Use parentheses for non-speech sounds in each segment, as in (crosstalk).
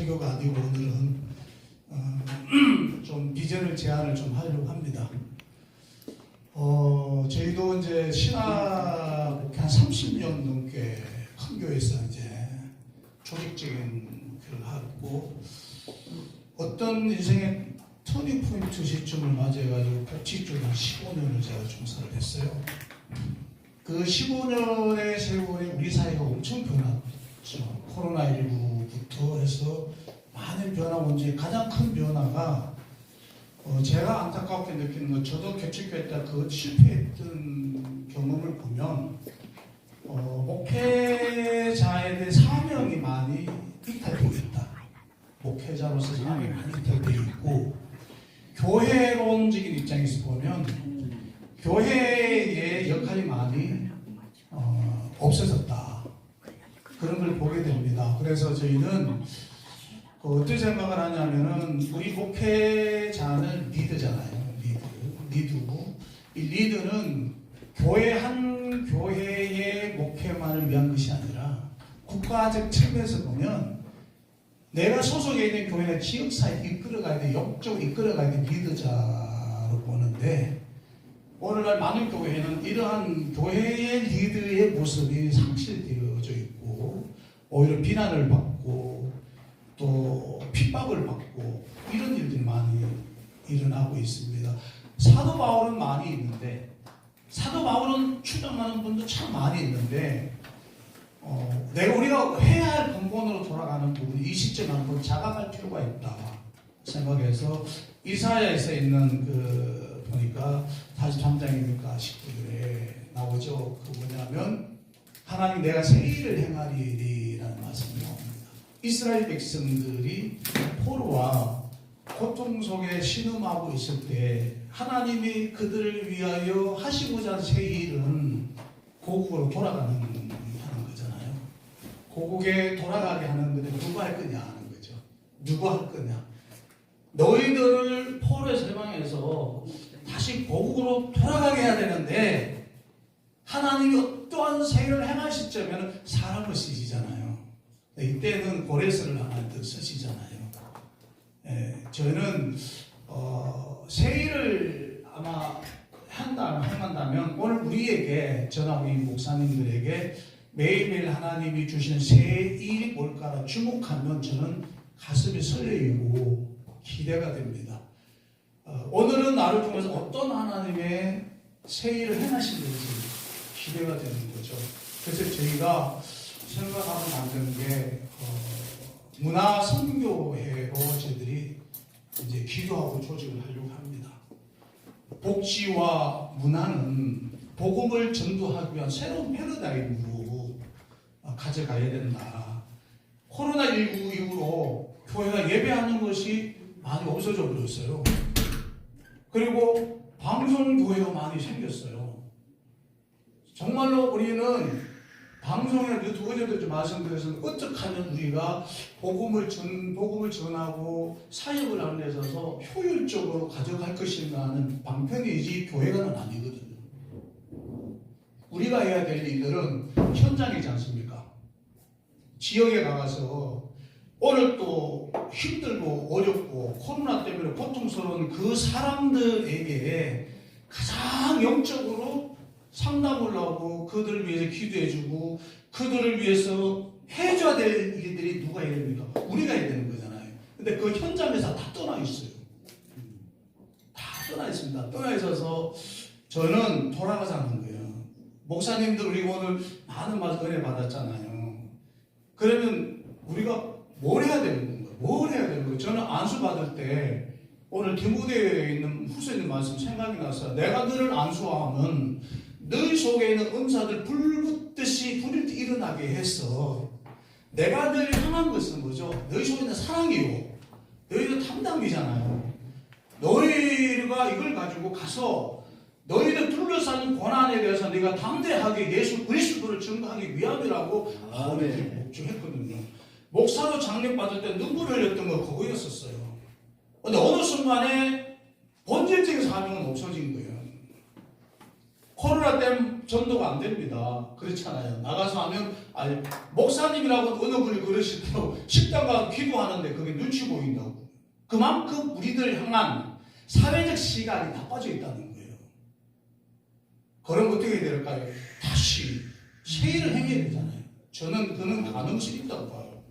설교가 아니고 오늘은 어, (clears throat) 좀 비전을 제안을 좀 하려고 합니다. 어, 저희도 이제 신학 한 30년 넘게 큰 교회에서 이제 조직적인 일을 하고 어떤 인생의 터닝 포인트 시점을 맞이해가지고 복지 쪽에 한 15년을 제가 종사를 했어요. 그 15년의 세월에 우리 사회가 엄청 변 했죠. 코로나19부터 해서 많은 변화가 온 중에 가장 큰 변화가 어, 제가 안타깝게 느끼는 건 저도 때그 실패했던 경험을 보면 어, 목회자에 대해 사명이 많이 이탈되어 있다. 목회자로서 사명이 많이 이탈되어 있고 교회론적인 입장에서 보면 교회의 역할이 많이 어, 없어졌다. 그런 걸 보게 됩니다. 그래서 저희는 그 어떤 생각을 하냐면은 우리 목회자는 리더잖아요. 리더. 리드고 이 리더는 교회 한 교회의 목회만을 위한 것이 아니라 국가적 측면에서 보면 내가 소속에 있는 교회가 지역사회 이끌어가야 돼, 역적으로 이끌어가야 돼 리더자로 보는데 오늘날 많은 교회는 이러한 교회의 리더의 모습이 상실되어져 있고 오히려 비난을 받고 또 핍박을 받고 이런 일들이 많이 일어나고 있습니다. 사도 바울은 많이 있는데 사도 바울은 추정하는 분도 참 많이 있는데 어, 내가 우리가 해야 할 근본으로 돌아가는 부분이 이 시점에 한번 자각할 필요가 있다 생각해서 이사야에서 있는 그 보니까 43장이니까 19절에 나오죠. 그 뭐냐면 하나님 내가 새 일을 행하리라는 말씀이 나옵니다. 이스라엘 백성들이 포로와 고통 속에 신음하고 있을 때 하나님이 그들을 위하여 하시고자 한새 일은 고국으로 돌아가는 하는 거잖아요. 고국에 돌아가게 하는 건데 누가 할 거냐 하는 거죠. 누가 할 거냐. 너희들을 포로에서 해방해서 다시 고국으로 돌아가게 해야 되는데 하나님이 어떠한 새 일을 행할 시점에는 사람을 쓰시잖아요. 이때는 고레스를 하나님 쓰시잖아요. 예, 저는 어, 세일을 아마 한다 행한다면 오늘 우리에게 저나 우리 목사님들에게 매일매일 하나님이 주시는 세일이 뭘까 주목하면 저는 가슴이 설레이고 기대가 됩니다. 어, 오늘은 나를 통해서 어떤 하나님의 세일을 행하시는지 기대가 되는 거죠. 그래서 저희가 생각하고 만드는 게 어, 문화 선교회로 저희들이 이제 기도하고 조직을 하려고 합니다. 복지와 문화는 복음을 전도하기 위한 새로운 패러다임으로 어, 가져가야 된다. 코로나19 이후로 교회가 예배하는 것이 많이 없어져 버렸어요. 그리고 방송 교회가 많이 생겼어요. 정말로 우리는 방송에 유튜브 어제도 좀 말씀드렸지만 어떻게 하면 우리가 복음을 전 복음을 전하고 사역을 하는 데 있어서 효율적으로 가져갈 것인가 하는 방편이지 교회가는 아니거든요. 우리가 해야 될 일들은 현장이지 않습니까? 지역에 나가서 오늘 또 힘들고 어렵고 코로나 때문에 고통스러운 그 사람들에게 가장 영적으로 상담을 하고 그들을 위해서 기도해주고 그들을 위해서 해줘야 될 일들이 누가 해야 됩니까? 우리가 해야 되는 거잖아요. 근데 그 현장에서 다 떠나 있어요. 다 떠나 있습니다. 떠나 있어서 저는 돌아가자는 거예요. 목사님들 우리 오늘 많은 말씀 은혜 받았잖아요. 그러면 우리가 뭘 해야 되는 건가? 뭘 해야 되는 거예요? 저는 안수 받을 때 오늘 디모데에 있는 있는 말씀 생각이 나서 내가 너를 안수하면 너희 속에 있는 은사들 불 붙듯이 불일 때 일어나게 해서 내가 너를 향한 것은 뭐죠? 너희 속에 있는 사랑이요. 너희도 탐담이잖아요. 너희가 이걸 가지고 가서 너희들 둘러싸는 고난에 대해서 네가 담대하게 예수 그리스도를 증거하기 위함이라고 바울이 목적했거든요. 목사로 장례 받을 때 눈물 흘렸던 거 그거였었어요. 근데 어느 순간에 본질적인 사명은 없어진 거예요. 코로나 때문에 전도가 안 됩니다. 그렇잖아요. 나가서 하면 아니 목사님이라고 어느 분이 그러시더라고 식당 가서 기도하는데 그게 눈치 보인다고. 그만큼 우리들 향한 사회적 시각이 나빠져 있다는 거예요. 그럼 어떻게 될까요? 다시 세일을 행해야 되잖아요. 저는 그는 가능성이 있다고 봐요.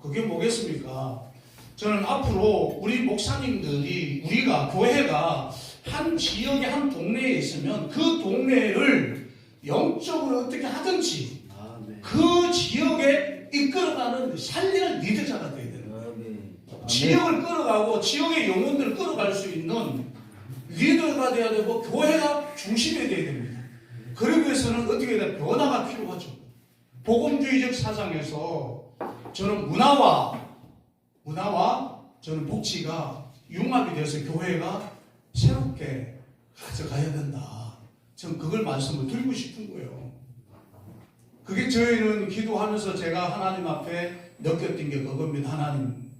그게 뭐겠습니까? 저는 앞으로 우리 목사님들이 우리가 교회가 한 지역에 한 동네에 있으면 그 동네를 영적으로 어떻게 하든지 아멘. 그 지역에 이끌어가는 살리는 리더자가 돼야 되는 거예요. 아멘. 지역을 끌어가고 지역의 영혼들을 끌어갈 수 있는 리더가 돼야 되고 교회가 중심이 돼야 됩니다. 그러기 위해서는 어떻게 해야 돼? 변화가 필요하죠. 복음주의적 사상에서 저는 문화와 문화와 저는 복지가 융합이 돼서 교회가 새롭게 가져가야 된다. 저는 그걸 말씀을 드리고 싶은 거예요. 그게 저희는 기도하면서 제가 하나님 앞에 느꼈던 게 그겁니다. 하나님,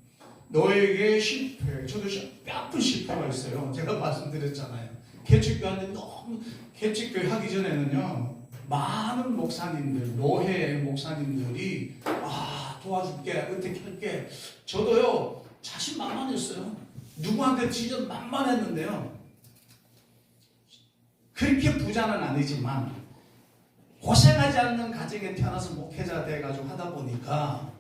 너에게 실패, 저도 시- 뼈아픈 실패가 있어요. 제가 말씀드렸잖아요. 개척교 하는데 너무 개척교 하기 전에는요, 많은 목사님들, 노회 목사님들이 아 도와줄게, 어떻게 할게. 저도요 자신 만만했어요. 누구한테 진짜 만만했는데요. 그렇게 부자는 아니지만 고생하지 않는 가정에 태어나서 목회자 돼가지고 하다 보니까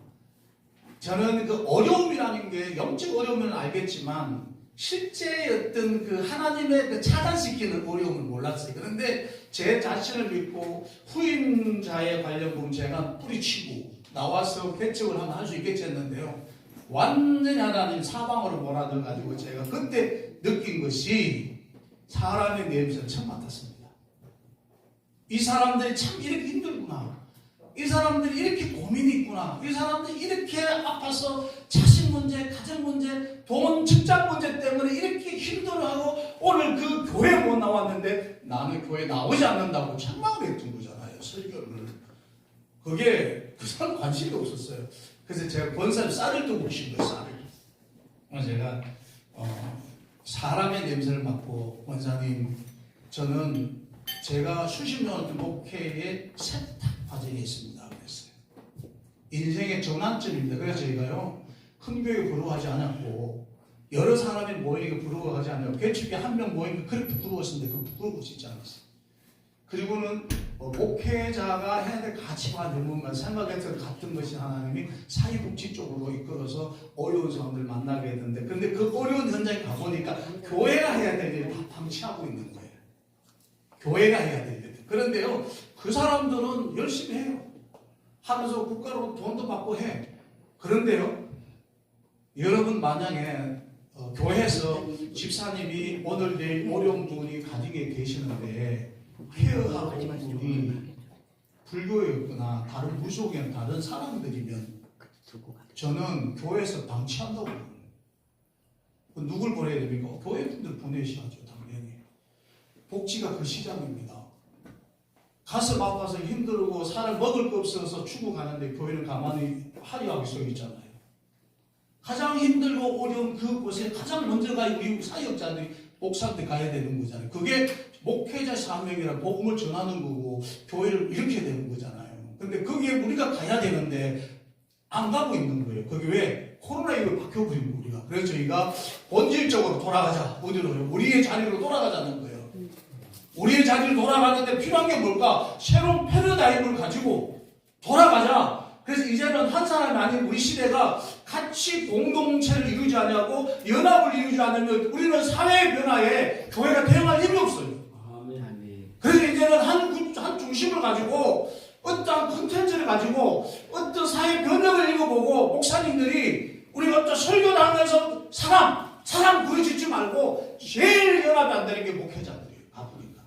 저는 그 어려움이라는 게 영적 어려움은 알겠지만 실제 어떤 그 하나님의 그 차단시키는 어려움을 몰랐어요. 그런데 제 자신을 믿고 후임자에 관련 보면 제가 뿌리치고 나와서 개척을 하면 할 수 있겠지 했는데요. 완전히 하나님 사방으로 몰아들 가지고 제가 그때 느낀 것이 사람의 냄새를 처음 맡았습니다. 이 사람들이 참 이렇게 힘들구나. 이 사람들이 이렇게 고민이 있구나. 이 사람들이 이렇게 아파서 자식 문제, 가정 문제, 돈, 직장 문제 때문에 이렇게 힘들어하고 오늘 그 교회 못 나왔는데 나는 교회 나오지 않는다고 책망을 했던 거잖아요. 설교를. 그게 그 사람 관심이 없었어요. 그래서 제가 권사를 쌀을 두고 신 거예요. 쌀을. 그래서 제가 어, 사람의 냄새를 맡고 원사님 저는 제가 수십 년을 목회의 세탁 과정에 있습니다. 그랬어요. 인생의 전환점입니다. 그래서 저희가요 큰 교회 부러워하지 않았고 여러 사람이 모이니까 부러워하지 않아요. 개축에 한 명 모이니까 그렇게 부러웠는데 그 부러워 진지 않았어요. 그리고는 어, 목회자가 해야 될 가치와 영혼과 생각해서 같은 것이 하나님이 사회복지 쪽으로 이끌어서 어려운 사람들 만나게 했는데 근데 그 어려운 현장에 가보니까 교회가 해야 될 일을 다 방치하고 있는 거예요. 교회가 해야 될 일. 그런데요, 그 사람들은 열심히 해요. 하면서 국가로 돈도 받고 해. 그런데요, 여러분 만약에 어, 교회에서 집사님이 오늘 내일 어려운 분이 가정에 계시는데 케어하고 분이 불교였거나 다른 무속이나 다른 사람들이면 저는 교회에서 방치한다고 봅니다. 그 누굴 보내야 됩니까? 교회 분들 보내셔야죠, 당연히. 복지가 그 시작입니다. 가슴 아파서 힘들고 사람 먹을 거 없어서 죽어가는데 교회는 가만히 화려하게 서 있잖아요. 가장 힘들고 어려운 그곳에 가장 먼저 가 우리 사역자들이 목사한테 가야 되는 거잖아요. 그게 목회자 사명이라 복음을 전하는 거고 교회를 이렇게 되는 거잖아요. 근데 거기에 우리가 가야 되는데 안 가고 있는 거예요. 거기 왜? 코로나19로 바뀌어버린 거 우리가. 그래서 저희가 본질적으로 돌아가자. 어디로요? 우리의 자리로 돌아가자는 거예요. 우리의 자리로 돌아가는데 필요한 게 뭘까? 새로운 패러다임을 가지고 돌아가자. 그래서 이제는 한 사람이 아닌 우리 시대가 같이 공동체를 이루지 않냐고 연합을 이루지 않으면 우리는 사회의 변화에 교회가 대응할 힘이 없어요. 그래서 이제는 한, 구- 한 중심을 가지고 어떠한 컨텐츠를 가지고 어떤 사회 변혁을 읽어보고 목사님들이 우리가 어떤 설교를 하면서 사람, 사람 부르짖지 말고 제일 연합이 안 되는 게 목회자들이에요. 가보니까.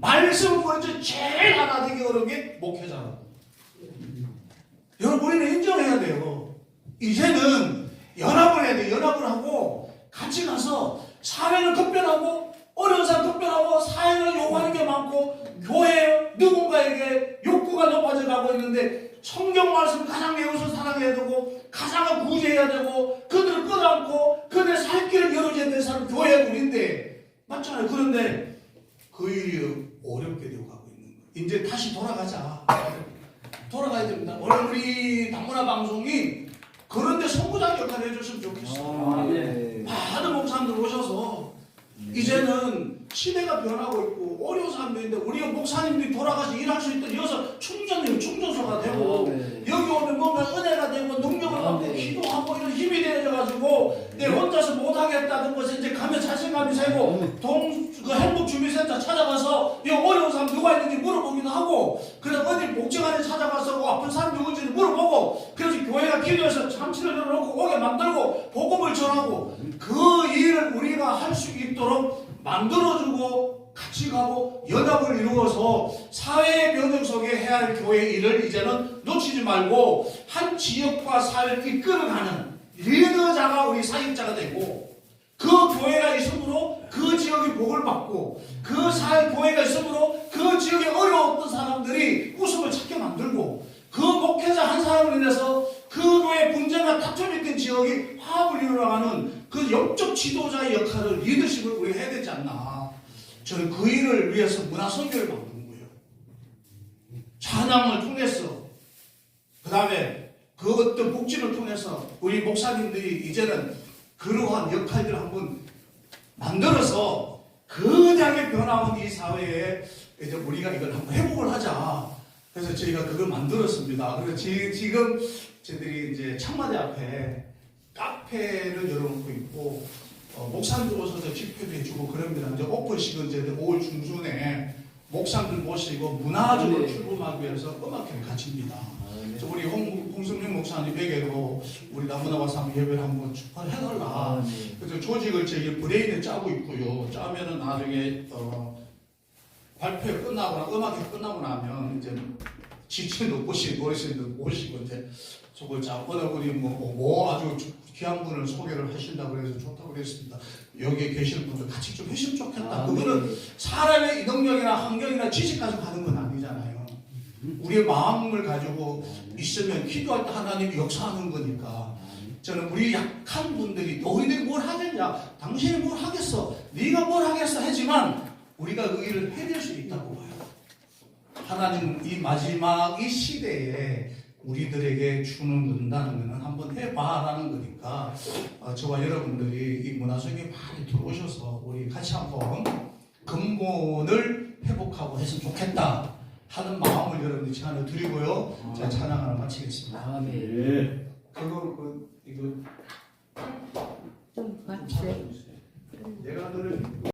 말씀 먼저 제일 하나 되기 어려운 게 목회자라고. 여러분 우리는 인정해야 돼요. 이제는 연합을 해야 돼. 연합을 하고 같이 가서 사회를 급변하고 어려운 사람 급변하고 사회를 요구하는 게 많고 교회 누군가에게 욕구가 높아져 가고 있는데 성경 말씀 가장 외워서 사랑해야 되고 가장을 구제해야 되고 그들을 끌어안고 그들의 살 길을 열어줘야 되는 사람 교회 우리인데 맞잖아요. 그런데 그 일이 어렵게 되어 가고 있는 거예요. 이제 다시 돌아가자. 돌아가야 됩니다. 오늘 우리 당문화 방송이 그런데 선구자 역할을 해줬으면 좋겠어요. 아, 네. 많은 목사님들 오셔서 이제는 시대가 변하고 있고 어려운 사람들인데 우리 목사님들이 돌아가서 일할 수 있도록 여기서 충전이 충전소가 되고 아, 네. 여기 오면 뭔가 은혜가 되고 능력을 아, 받고 네. 기도하고 이런 힘이 되어져가지고 내 혼자서 못하겠다는 것에 이제 가면 자신감이 세고 동, 그 행복주민센터 찾아가서 이 어려운 사람 누가 있는지 물어보기도 하고 그래서 어디 복지관에 찾아가서 그 아픈 사람 누군지 물어보고 그래서 교회가 기도해서 참치를 열어놓고 오게 만들고 복음을 전하고 그 일을 우리가 할 수 있 도록 만들어주고 같이 가고 연합을 이루어서 사회의 변형 속에 해야 할 교회 일을 이제는 놓치지 말고 한 지역과 사회를 이끌어가는 리더자가 우리 사역자가 되고 그 교회가 있으므로 그 지역이 복을 받고 그 사회 교회가 있으므로 그 지역에 어려웠던 사람들이 웃음을 찾게 만들고 그 목회자 한 사람을 인해서 그 교회 분쟁과 다툼이 있던 지역이 화합을 이루어가는 그 영적 지도자의 역할을 리더십을 우리가 해야 되지 않나 저는 그 일을 위해서 문화 선교를 만든 거예요 찬양을 통해서 그 다음에 그 어떤 복지를 통해서 우리 목사님들이 이제는 그러한 역할들을 한번 만들어서 거대하게 변화온 이 사회에 이제 우리가 이걸 한번 회복을 하자. 그래서 저희가 그걸 만들었습니다. 그래서 지, 지금 저희들이 이제 창마대 앞에 카페를 열어놓고 있고 어, 목사님들 오셔서 집회도 해주고 그럽니다. 이제 오픈식은 이제 5월 중순에 목사님들 모시고 문화적으로 네. 출범하기 위해서 음악회를 갖춥니다. 아, 네. 우리 홍, 홍승민 목사님에게도 우리 나무나와 상 예배를 한번 축하해달라. 아, 네. 그래서 조직을 저희 브레인에 짜고 있고요. 짜면은 나중에 어, 발표 끝나거나 음악회 끝나고 나면 이제 지치는 곳이 노래신들 오시고 이제 저걸 짜 어느 분이 뭐, 뭐, 뭐 아주 귀한 분을 소개를 하신다고 그래서 좋다고 그랬습니다. 여기에 계시는 분들 같이 좀 했으면 좋겠다. 아, 그거는 네. 사람의 능력이나 환경이나 지식 가지고 가는 건 아니잖아요. 우리의 마음을 가지고 있으면 기도할 때 하나님이 역사하는 거니까 저는 우리 약한 분들이 너희들이 뭘 하겠냐 당신이 뭘 하겠어 네가 뭘 하겠어 하지만 우리가 그 일을 해낼 수 있다고 봐요 하나님 이 마지막 이 시대에 우리들에게 주는 건다는 것은 한번 해봐라는 거니까 어, 저와 여러분들이 이 문화성에 많이 들어오셔서 우리 같이 한번 근본을 회복하고 했으면 좋겠다 하는 마음을 여러분들 제안을 드리고요 제가 찬양을 마치겠습니다 아, 네. 그거 그 이거 좀. 잡아주세요. 내가 너를